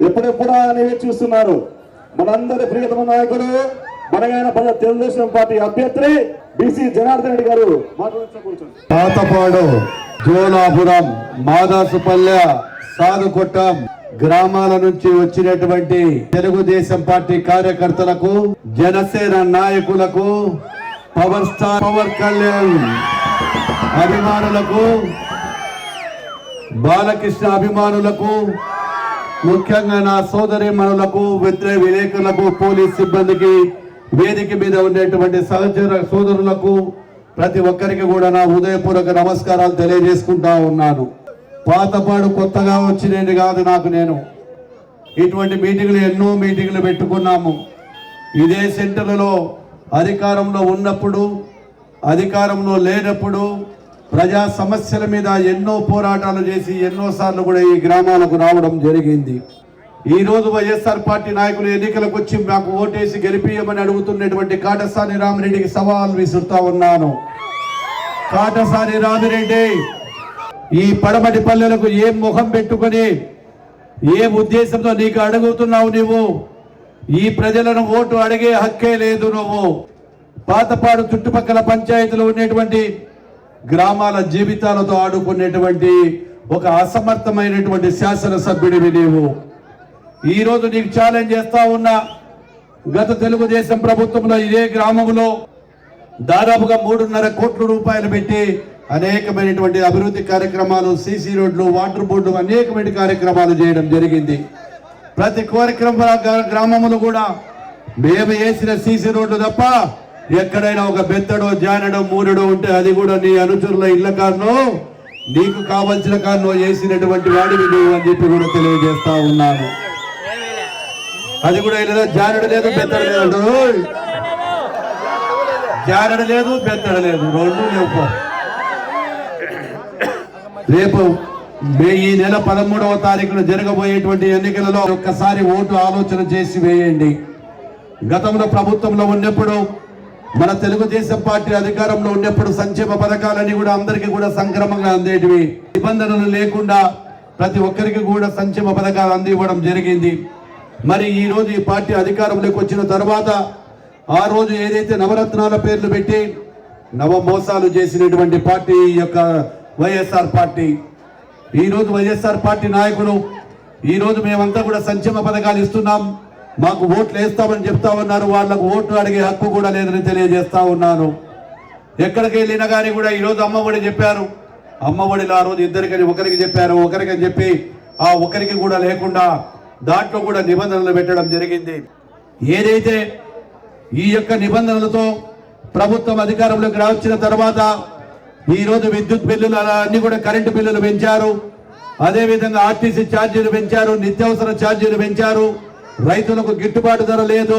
ఎప్పుడెప్పుడా అనేవి చూస్తున్నారు. మనందరి ప్రియతమ నాయకుడు మనగైన తెలుగుదేశం పార్టీ అభ్యర్థి బీసీ జనార్దన్ రెడ్డి గారు పాతపాడు జోలాపురం మాదాసుపల్లె సాగుకొట్టం గ్రామాల నుంచి వచ్చినటువంటి తెలుగుదేశం పార్టీ కార్యకర్తలకు జనసేన నాయకులకు పవర్ స్టార్ పవర్ కళ్యాణ్ అభిమానులకు బాలకృష్ణ అభిమానులకు ముఖ్యంగా నా సోదరి మనులకు వ్యతిరేక విలేకరులకు పోలీస్ సిబ్బందికి వేదిక మీద ఉండేటువంటి సహచర సోదరులకు ప్రతి ఒక్కరికి కూడా నా హృదయపూర్వక నమస్కారాలు తెలియజేసుకుంటా ఉన్నాను. పాతపాడు కొత్తగా వచ్చినది కాదు నాకు నేను. ఇటువంటి మీటింగ్లు ఎన్నో మీటింగ్లు పెట్టుకున్నాము. ఇదే సెంటర్లలో అధికారంలో ఉన్నప్పుడు అధికారంలో లేనప్పుడు ప్రజా సమస్యల మీద ఎన్నో పోరాటాలు చేసి ఎన్నోసార్లు కూడా ఈ గ్రామాలకు రావడం జరిగింది. ఈ రోజు వైఎస్ఆర్ పార్టీ నాయకులు ఎన్నికలకు వచ్చి మాకు ఓటేసి గెలిపియమని అడుగుతున్నటువంటి కాటసాని రామిరెడ్డికి సవాల్ విసురుతా ఉన్నాను. కాటసాని రామిరెడ్డి ఈ పడమటి పల్లెలకు ఏం ముఖం పెట్టుకొని ఏం ఉద్దేశంతో నీకు అడుగుతున్నావు నువ్వు ఈ ప్రజలను ఓటు అడిగే హక్కే లేదు నువ్వు. పాతపాడు చుట్టుపక్కల పంచాయతీలో ఉండేటువంటి గ్రామాల జీవితాలతో ఆడుకునేటువంటి ఒక అసమర్థమైనటువంటి శాసనసభ్యుడివి నీవు. ఈరోజు నీకు ఛాలెంజ్ చేస్తా ఉన్నా గత తెలుగుదేశం ప్రభుత్వంలో ఇదే గ్రామంలో దాదాపుగా మూడున్నర కోట్ల రూపాయలు పెట్టి అనేకమైనటువంటి అభివృద్ధి కార్యక్రమాలు సీసీ రోడ్లు వాటర్ బోర్డు అనేకమైన కార్యక్రమాలు చేయడం జరిగింది. ప్రతి కార్యక్రమ గ్రామములు కూడా మేము వేసిన సీసీ రోడ్లు తప్ప ఎక్కడైనా ఒక బెత్తడో జానడో మూడడో ఉంటే అది కూడా నీ అనుచరుల ఇళ్ళ కారణం నీకు కావలసిన కారణం చేసినటువంటి వాడివి నువ్వు అని చెప్పి కూడా తెలియజేస్తా ఉన్నాను. అది కూడా లేదా జానడు లేదు బెత్తడ లేదు జానడు లేదు బెత్తడ లేదు. రెండు లేవు. రేపు ఈ నెల పదమూడవ తారీఖున జరగబోయేటువంటి ఎన్నికలలో ఒక్కసారి ఓటు ఆలోచన చేసి వేయండి. గతంలో ప్రభుత్వంలో ఉన్నప్పుడు మన తెలుగుదేశం పార్టీ అధికారంలో ఉన్నప్పుడు సంక్షేమ పథకాలన్నీ కూడా అందరికీ కూడా సంక్రమంగా అందేటివి. నిబంధనలు లేకుండా ప్రతి ఒక్కరికి కూడా సంక్షేమ పథకాలు అందివ్వడం జరిగింది. మరి ఈ రోజు ఈ పార్టీ అధికారంలోకి వచ్చిన తర్వాత ఆ రోజు ఏదైతే నవరత్నాల పేర్లు పెట్టి నవ మోసాలు చేసినటువంటి పార్టీ ఈ యొక్క వైఎస్ఆర్ పార్టీ. ఈరోజు వైఎస్ఆర్ పార్టీ నాయకులు ఈరోజు మేమంతా కూడా సంక్షేమ పథకాలు ఇస్తున్నాం. మాకు ఓట్లు వేస్తామని చెప్తా ఉన్నారు. వాళ్ళకు ఓట్లు అడిగే హక్కు కూడా లేదని తెలియజేస్తా ఉన్నాను. ఎక్కడికి వెళ్ళినా కానీ కూడా ఈరోజు అమ్మఒడి చెప్పారు. అమ్మఒడిలో ఆ రోజు ఇద్దరికని ఒకరికి చెప్పారు ఒకరికి చెప్పి ఆ ఒకరికి కూడా లేకుండా దాంట్లో కూడా నిబంధనలు పెట్టడం జరిగింది. ఏదైతే ఈ యొక్క నిబంధనలతో ప్రభుత్వం అధికారంలోకి రావచ్చిన తర్వాత ఈరోజు విద్యుత్ బిల్లులు అన్ని కూడా కరెంటు బిల్లులు పెంచారు. అదేవిధంగా ఆర్టీసీ ఛార్జీలు పెంచారు నిత్యావసర ఛార్జీలు పెంచారు. రైతులకు గిట్టుబాటు ధర లేదు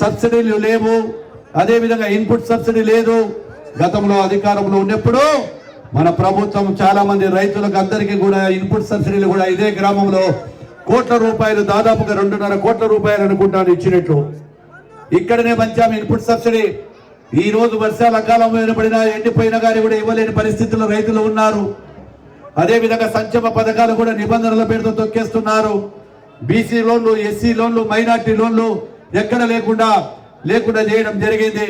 సబ్సిడీలు లేవు అదే విధంగా ఇన్పుట్ సబ్సిడీ లేదు. గతంలో అధికారంలో ఉన్నప్పుడు మన ప్రభుత్వం చాలా మంది రైతులకు అందరికీ కూడా ఇన్పుట్ సబ్సిడీలు కూడా ఇదే గ్రామంలో కోట్ల రూపాయలు దాదాపుగా రెండున్నర కోట్ల రూపాయలు అనుకుంటాను ఇచ్చినట్లు. ఇక్కడనే పంచాము ఇన్పుట్ సబ్సిడీ. ఈ రోజు వర్షాల కాలం పడినా ఎండిపోయినా కానీ కూడా ఇవ్వలేని పరిస్థితుల్లో రైతులు ఉన్నారు. అదే విధంగా సంక్షేమ పథకాలు కూడా నిబంధనల పేరుతో తొక్కేస్తున్నారు. బీసీ లోన్లు ఎస్సీ లోన్లు మైనార్టీ లోన్లు ఎక్కడ లేకుండా లేకుండా చేయడం జరిగింది.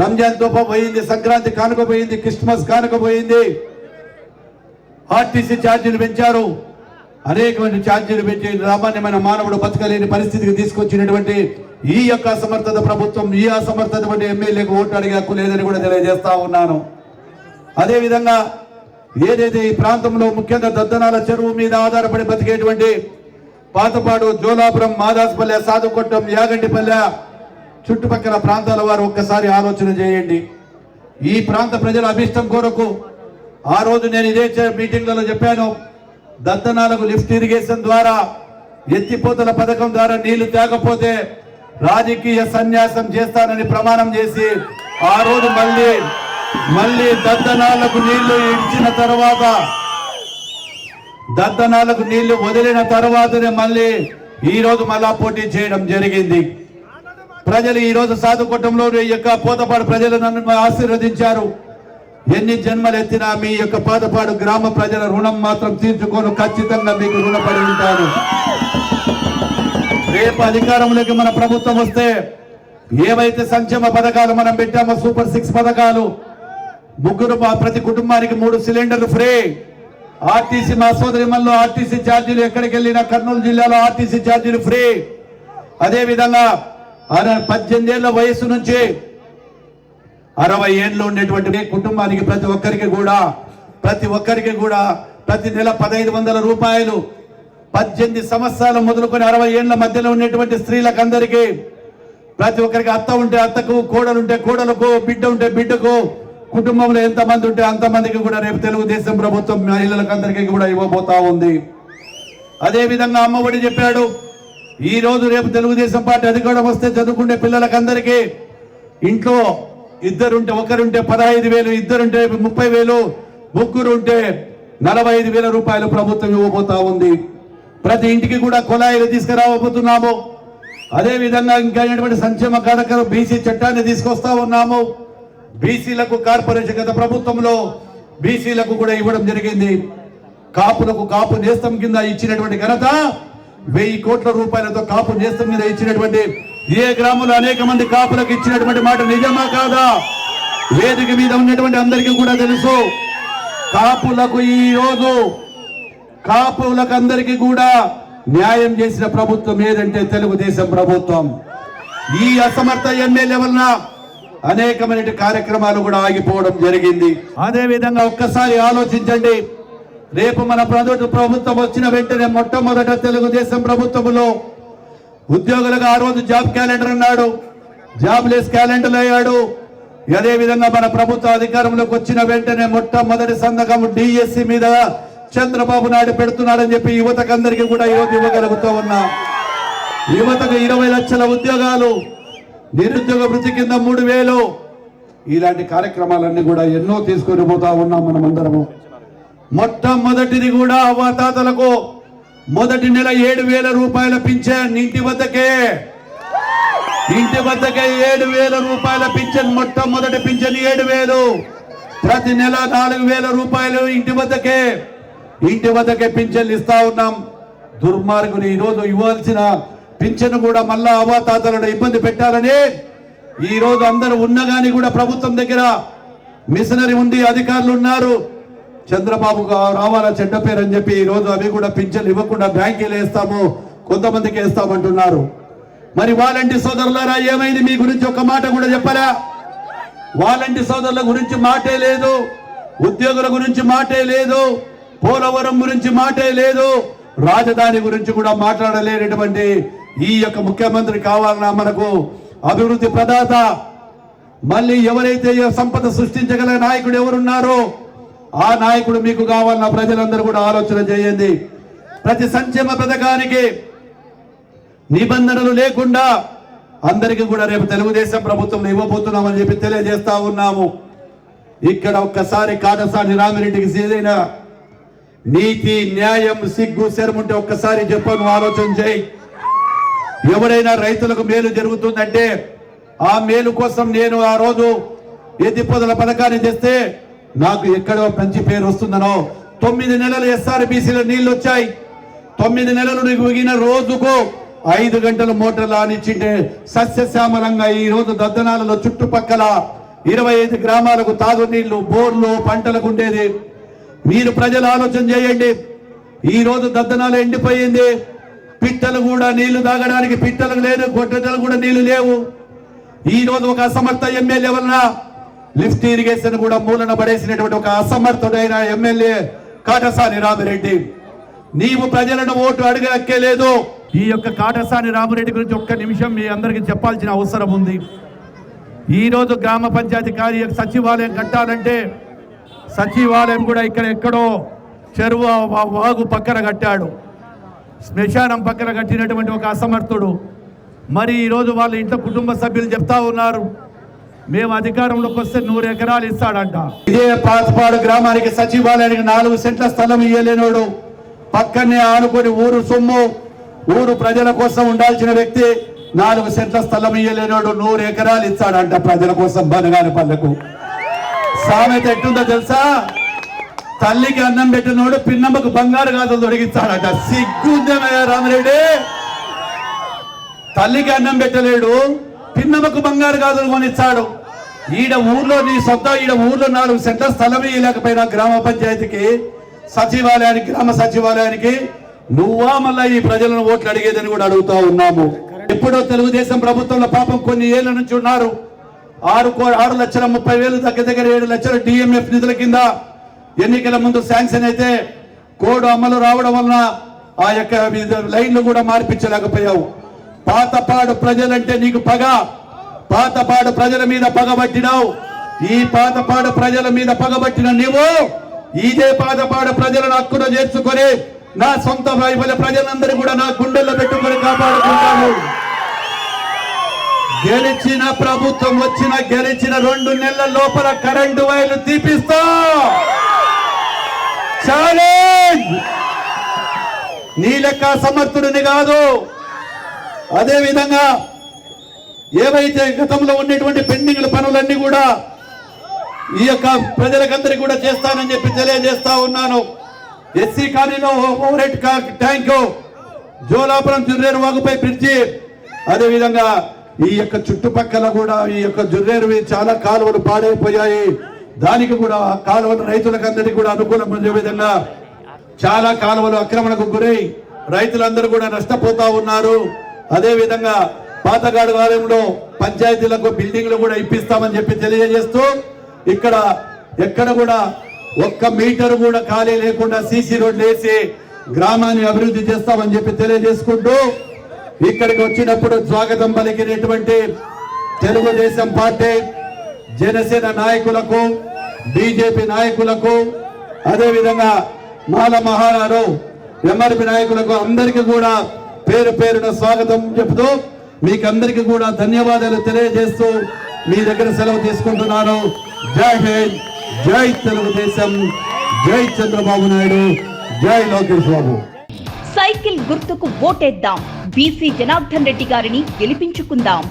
రంజాన్ తోప పోయింది సంక్రాంతి కానుక పోయింది క్రిస్మస్ కానుక పోయింది. ఆర్టీసీ ఛార్జీలు పెంచారు. అనేకమైన ఛార్జీలు పెంచి సామాన్యమైన మానవుడు బతకలేని పరిస్థితికి తీసుకొచ్చినటువంటి ఈ యొక్క అసమర్థత ప్రభుత్వం ఈ అసమర్థత ఎమ్మెల్యేకు ఓటు అడిగే హక్కు లేదని కూడా తెలియజేస్తా ఉన్నాను. అదేవిధంగా ఏదైతే ఈ ప్రాంతంలో ముఖ్యంగా దద్దనాల చెరువు మీద ఆధారపడి బతికేటువంటి పాతపాడు జోలాపురం మాదాసుపల్లె సాధుకొట్టం యాగంటిపల్లె చుట్టుపక్కల ప్రాంతాల వారు ఒక్కసారి ఆలోచన చేయండి. ఈ ప్రాంత ప్రజల అభిష్టం కొరకు ఆ రోజు నేను ఇదే మీటింగ్లలో చెప్పాను. దత్తనాలకు లిఫ్ట్ ఇరిగేషన్ ద్వారా ఎత్తిపోతల పథకం ద్వారా నీళ్ళు తేకపోతే రాజకీయ సన్యాసం చేస్తానని ప్రమాణం చేసి ఆ రోజు మళ్ళీ మళ్ళీ దద్దనాలకు నీళ్ళు ఇచ్చిన తర్వాత దద్దనాలకు నీళ్ళు వదిలిన తర్వాతనే మళ్ళీ ఈ రోజు మళ్ళా పోటీ చేయడం జరిగింది. ప్రజలు ఈ రోజు సాధుకోటంలో ఈ యొక్క పోతపాడు ప్రజలు నన్ను ఆశీర్వదించారు. ఎన్ని జన్మలు ఎత్తినా మీ యొక్క పోతపాడు గ్రామ ప్రజల రుణం మాత్రం తీర్చుకొని. ఖచ్చితంగా మీకు రుణపడి ఉంటారు రేపు అధికారంలోకి మన ప్రభుత్వం వస్తే ఏవైతే సంక్షేమ పథకాలు మనం పెట్టామో సూపర్ సిక్స్ పథకాలు ముగ్గురు ప్రతి కుటుంబానికి మూడు సిలిండర్లు ఫ్రీ. ఆర్టీసీ మా సోదరిమల్లో ఆర్టీసీ ఛార్జీలు ఎక్కడికి వెళ్ళినా కర్నూలు జిల్లాలో ఆర్టీసీ ఛార్జీలు ఫ్రీ. అదే విధంగా అర- పద్దెనిమిది ఏళ్ళ వయసు నుంచి అరవై ఏళ్ళు ఉండేటువంటి కుటుంబానికి ప్రతి ఒక్కరికి కూడా ప్రతి ఒక్కరికి కూడా ప్రతి నెల పదహైదు వందల రూపాయలు. పద్దెనిమిది సంవత్సరాలు మొదలుకొని అరవై ఏళ్ళ మధ్యలో ఉండేటువంటి స్త్రీలకు అందరికీ ప్రతి ఒక్కరికి అత్త ఉంటే అత్తకు కోడలుంటే కోడలకు బిడ్డ ఉంటే బిడ్డకు కుటుంబంలో ఎంత మంది ఉంటే అంతమందికి కూడా రేపు తెలుగుదేశం ప్రభుత్వం మహిళలకు అందరికీ కూడా ఇవ్వబోతా ఉంది. అదే విధంగా అమ్మఒడి చెప్పాడు ఈ రోజు రేపు తెలుగుదేశం పార్టీ అధికారం వస్తే చదువుకునే పిల్లలకందరికీ ఇంట్లో ఇద్దరుంటే ఒకరుంటే పదహైదు వేలు ఇద్దరుంటే ముప్పై వేలు ముగ్గురు ఉంటే నలభై ఐదు వేల రూపాయలు ప్రభుత్వం ఇవ్వబోతా ఉంది. ప్రతి ఇంటికి కూడా కుళాయిలు తీసుకురావబోతున్నాము. అదే విధంగా ఇంకా సంక్షేమ కార్యక్రమం బీసీ చట్టాన్ని తీసుకొస్తా ఉన్నాము. బీసీలకు కార్పొరేషన్ గత ప్రభుత్వంలో బీసీలకు కూడా ఇవ్వడం జరిగింది. కాపులకు కాపు నేస్తం కింద ఇచ్చినటువంటి ఘనత వెయ్యి కోట్ల రూపాయలతో కాపు నేస్తం మీద ఇచ్చినటువంటి ఏ గ్రామంలో అనేక మంది కాపులకు ఇచ్చినటువంటి మాట నిజమా కాదా? వేదిక మీద ఉన్నటువంటి అందరికీ కూడా తెలుసు. కాపులకు ఈ రోజు కాపులకు అందరికీ కూడా న్యాయం చేసిన ప్రభుత్వం ఏదంటే తెలుగుదేశం ప్రభుత్వం. ఈ అసమర్థ ఎమ్మెల్యే వలన అనేకమైన కార్యక్రమాలు కూడా ఆగిపోవడం జరిగింది. అదే విధంగా ఒక్కసారి ఆలోచించండి. రేపు మన ప్రభుత్వం వచ్చిన వెంటనే మొట్టమొదట తెలుగుదేశం ప్రభుత్వంలో ఉద్యోగులకు ఆ రోజు జాబ్ క్యాలెండర్ అన్నాడు. జాబ్ లెస్ క్యాలెండర్ అయ్యాడు. అదే విధంగా మన ప్రభుత్వ అధికారంలోకి వచ్చిన వెంటనే మొట్టమొదటి సంతకం డిఎస్సి మీద చంద్రబాబు నాయుడు పెడుతున్నాడని చెప్పి యువతకు అందరికీ కూడా యువత ఇవ్వగలుగుతూ ఉన్నా. యువతకు ఇరవై లక్షల ఉద్యోగాలు నిరుద్యోగ వృత్తి కింద మూడు వేలు. ఇలాంటి కార్యక్రమాలన్నీ కూడా ఎన్నో తీసుకొని పోతా ఉన్నాం మనం అందరము మొట్టమొదటిది కూడా అవ్వాతాతలకు మొదటి నెల ఏడు వేల రూపాయల పింఛన్ ఇంటి వద్దకే. ఇంటి వద్దకే ఏడు వేల రూపాయల పింఛన్ మొట్టమొదటి పింఛన్ ఏడు వేలు. ప్రతి నెల నాలుగు వేల రూపాయలు ఇంటి వద్దకే. ఇంటి వద్దకే పింఛన్లు ఇస్తా ఉన్నాం. దుర్మార్గులు ఈ రోజు ఇవ్వాల్సిన పింఛను కూడా మళ్ళా అవాతాతలను ఇబ్బంది పెట్టాలని ఈ రోజు అందరూ ఉన్నగాని కూడా ప్రభుత్వం దగ్గర మిషనరీ ఉంది అధికారులు ఉన్నారు. చంద్రబాబు గా- రావాలా చెడ్డ పేరు అని చెప్పి ఈ రోజు అవి కూడా పింఛన్లు ఇవ్వకుండా బ్యాంకీలు వేస్తాము కొంతమందికి వేస్తామంటున్నారు. మరి వాలంటీ సోదరులారా ఏమైంది? మీ గురించి ఒక మాట కూడా చెప్పరా వాలంటీ సోదరుల గురించి మాటే లేదు ఉద్యోగుల గురించి మాటే లేదు పోలవరం గురించి మాటే లేదు రాజధాని గురించి కూడా మాట్లాడలేనటువంటి ఈ యొక్క ముఖ్యమంత్రి కావాలన్నా మనకు అభివృద్ధి ప్రదాత. మళ్ళీ ఎవరైతే సంపద సృష్టించగల నాయకుడు ఎవరున్నారో ఆ నాయకుడు మీకు కావాలన్న ప్రజలందరూ కూడా ఆలోచన చేయండి. ప్రతి సంక్షేమ పథకానికి నిబంధనలు లేకుండా అందరికీ కూడా రేపు తెలుగుదేశం ప్రభుత్వం ఇవ్వబోతున్నామని చెప్పి తెలియజేస్తా ఉన్నాము. ఇక్కడ ఒక్కసారి కాటసాని రామిరెడ్డికి ఏదైనా నీతి న్యాయం సిగ్గు శరముంటే ఒక్కసారి చెప్పను ఆలోచన చేయి. ఎవరైనా రైతులకు మేలు జరుగుతుందంటే ఆ మేలు కోసం నేను ఆ రోజు ఎత్తి పొదల పథకాన్ని తెస్తే నాకు ఎక్కడో మంచి పేరు వస్తుందనో. తొమ్మిది నెలలు ఎస్ఆర్బీసీలో నీళ్ళు వచ్చాయి. తొమ్మిది నెలలు మిగిలిన రోజుకు ఐదు గంటల మోటార్లు ఆనిచ్చింటే సస్యశ్యామలంగా ఈ రోజు దద్దనాలలో చుట్టుపక్కల ఇరవై ఐదు గ్రామాలకు తాగునీళ్ళు బోర్లు పంటలకు ఉండేది. మీరు ప్రజలు ఆలోచన చేయండి. ఈ రోజు దద్దనాలు ఎండిపోయింది. పిట్టలు కూడా నీళ్ళు తాగడానికి పిట్టలు లేదు గొడ్డలు కూడా నీళ్ళు లేవు. ఈ రోజు ఒక అసమర్థ ఎమ్మెల్యే వలన లిఫ్ట్ ఇరిగేషన్ కూడా మూలన పడేసినటువంటి ఒక అసమర్థుడైన ఎమ్మెల్యే కాటసాని రామిరెడ్డి. నీవు ప్రజలను ఓటు అడగక్కే లేదు. ఈ యొక్క కాటసాని రామిరెడ్డి గురించి ఒక్క నిమిషం మీ అందరికీ చెప్పాల్సిన అవసరం ఉంది. ఈ రోజు గ్రామ పంచాయతీ కార్య సచివాలయం కట్టాలంటే సచివాలయం కూడా ఇక్కడ ఎక్కడో చెరువు వాగు పక్కన కట్టాడు. శ్మశానం పక్కన కట్టినటువంటి ఒక అసమర్థుడు. మరి ఈరోజు వాళ్ళ ఇంట్లో కుటుంబ సభ్యులు చెప్తా ఉన్నారు. మేము అధికారంలోకి వస్తే నూరు ఎకరాలు ఇస్తాడంట. ఇదే పాతపాడు గ్రామానికి సచివాలయానికి నాలుగు సెంట్ల స్థలం ఇయ్యలేనోడు. పక్కనే ఆనుకొని ఊరు సొమ్ము ఊరు ప్రజల కోసం ఉండాల్సిన వ్యక్తి నాలుగు సెంట్ల స్థలం ఇయ్యలేనోడు నూరు ఎకరాలు ఇస్తాడంట ప్రజల కోసం బనగాని పల్లెకు సామెత ఎట్టుందో తెలుసా? తల్లికి అన్నం పెట్టినోడు పిన్నమ్మకు బంగారు గాజులు తొడిగిస్తాడట. సిగ్గుందేమయ్యా రామరెడ్డి? తల్లికి అన్నం పెట్టలేడు పిన్నమ్మకు బంగారు గాథలు కొనిస్తాడు. ఈడ ఊర్లో నీ సొంత ఈడ ఊర్లో నాలుగు సెంటర్ స్థలం ఇవ్వలేకపోయినా గ్రామ పంచాయతీకి సచివాలయానికి గ్రామ సచివాలయానికి నువ్వా మళ్ళా ఈ ప్రజలను ఓట్లు అడిగేదని కూడా అడుగుతా ఉన్నాము. ఎప్పుడో తెలుగుదేశం ప్రభుత్వంలో పాపం కొన్ని ఏళ్ళ నుంచి ఉన్నారు. ఆరు కో ఆరు లక్షల ముప్పై వేలు దగ్గర దగ్గర ఏడు లక్షల డిఎంఎఫ్ నిధుల కింద ఎన్నికల ముందు శాంక్షన్ అయితే కోడ్ అమలు రావడం వలన ఆ యొక్క లైన్లు కూడా మార్పించలేకపోయావు. పాతపాడు ప్రజలంటే నీకు పగ. పాతపాడు ప్రజల మీద పగబట్టినావు ఈ పాతపాడు ప్రజల మీద పగబట్టిన నీవు ఇదే పాతపాడు ప్రజలను హక్కున చేర్చుకొని నా సొంత వైఫల్య ప్రజలందరూ కూడా నా గుండెల్లో పెట్టుకొని కాపాడుకుంటాను గెలిచిన ప్రభుత్వం వచ్చిన గెలిచిన రెండు నెలల లోపల కరెంటు వైర్లు తీపిస్తా. ఛాలెంజ్ నీ లెక్క సమర్థుడిని కాదు. అదే విధంగా ఏవైతే గతంలో ఉన్నటువంటి పెండింగ్ల పనులన్నీ కూడా ఈ యొక్క ప్రజలకందరికీ కూడా చేస్తానని చెప్పి తెలియజేస్తా ఉన్నాను. ఎస్సీ కాలనీలో overhead tank Jolapuram Jurreru వాగుపై బ్రిడ్జి. అదేవిధంగా ఈ యొక్క చుట్టుపక్కల కూడా ఈ యొక్క జుర్రేరు చాలా కాలువలు పాడైపోయాయి. దానికి కూడా కాలువలు రైతులకు అందరికీ కూడా అనుకూలమయ్యే విధంగా చాలా కాలువలు ఆక్రమణకు గురై రైతులందరూ కూడా నష్టపోతా ఉన్నారు. అదే విధంగా పాతగాడు కాలంలో పంచాయతీలకు బిల్డింగ్లు కూడా ఇప్పిస్తామని చెప్పి తెలియజేస్తూ ఇక్కడ ఎక్కడ కూడా ఒక్క మీటర్ కూడా ఖాళీ లేకుండా సీసీ రోడ్లు వేసి గ్రామాన్ని అభివృద్ధి చేస్తామని చెప్పి తెలియజేసుకుంటూ ఇక్కడికి వచ్చినప్పుడు స్వాగతం పలికినటువంటి తెలుగుదేశం పార్టీ జనసేన నాయకులకు బీజేపీ నాయకులకు అదేవిధంగా మాల మహారాను ఎంఆర్పి నాయకులకు అందరికీ కూడా పేరు పేరున స్వాగతం చెబుతూ మీకందరికీ కూడా ధన్యవాదాలు తెలియజేస్తూ మీ దగ్గర సెలవు తీసుకుంటున్నాను. జై హింద్ జై తెలుగుదేశం జై చంద్రబాబు నాయుడు జై లోకేష్ బాబు. సైకిల్ గుర్తుకు ఓటేద్దాం. బీసీ జనార్దన్ రెడ్డి గారిని గెలిపించుకుందాం.